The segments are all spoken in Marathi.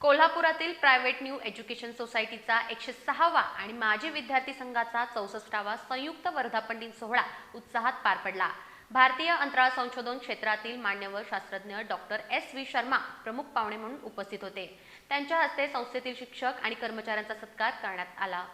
कोल्हापुरातील प्रायव्हेट न्यू एज्युकेशन सोसायटीचा एकशे सहावा आणि माजी विद्यार्थी संघाचा चौसष्टावा संयुक्त वर्धापन दिन सोहळा उत्साहात पार पडला. भारतीय अंतराळ संशोधन क्षेत्रातील मान्यवर शास्त्रज्ञ डॉक्टर एस व्ही शर्मा प्रमुख पाहुणे म्हणून उपस्थित होते. त्यांच्या हस्ते संस्थेतील शिक्षक आणि कर्मचाऱ्यांचा सत्कार करण्यात आला.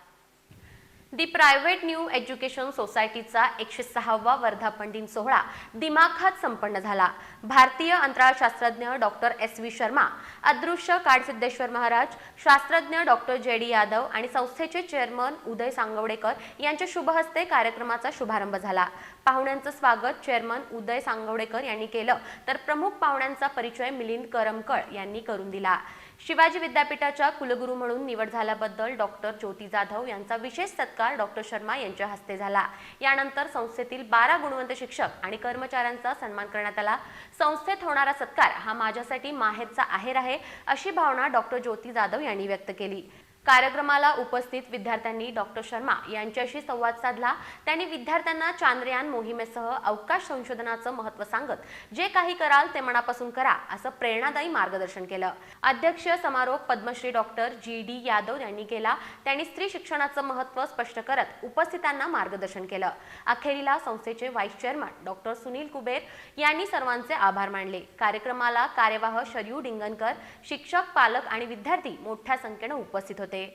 दी प्रायव्हेट न्यू एज्युकेशन सोसायटीचा एकशे सहावा वर्धापन दिन सोहळा दिमाखात संपन्न झाला. भारतीय अंतराळ शास्त्रज्ञ डॉक्टर एस व्ही शर्मा अदृश्य काडसिद्धेश्वर महाराज शास्त्रज्ञ डॉक्टर जे डी यादव आणि संस्थेचे चेअरमन उदय सांगवडेकर यांच्या शुभहस्ते कार्यक्रमाचा शुभारंभ झाला. पाहुण्यांचं स्वागत चेअरमन उदय सांगवडेकर यांनी केलं तर प्रमुख पाहुण्यांचा परिचय मिलिंद करमकळ यांनी करून दिला. शिवाजी विद्यापीठाच्या कुलगुरू म्हणून निवड झाल्याबद्दल डॉक्टर ज्योती जाधव यांचा विशेष सत्कार डॉक्टर शर्मा यांच्या हस्ते झाला. यानंतर संस्थेतील बारा गुणवंत शिक्षक आणि कर्मचाऱ्यांचा सन्मान करण्यात आला. संस्थेत होणारा सत्कार हा माझ्यासाठी माहेरचा आहेर आहे अशी भावना डॉक्टर ज्योती जाधव यांनी व्यक्त केली. कार्यक्रमाला उपस्थित विद्यार्थ्यांनी डॉक्टर शर्मा यांच्याशी संवाद साधला. त्यांनी विद्यार्थ्यांना चांद्रयान मोहिमेसह अवकाश संशोधनाचं महत्त्व सांगत जे काही कराल ते मनापासून करा असं प्रेरणादायी मार्गदर्शन केलं. अध्यक्ष समारोप Padmashri doctor G. D. Yadav यांनी केला. त्यांनी स्त्री शिक्षणाचं महत्त्व स्पष्ट करत उपस्थितांना मार्गदर्शन केलं. अखेरीला संस्थेचे vice chairman doctor Sunil Kuber यांनी सर्वांचे आभार मानले. कार्यक्रमाला कार्यवाह शरयू डिंगनकर शिक्षक पालक आणि विद्यार्थी मोठ्या संख्येनं उपस्थित होते. day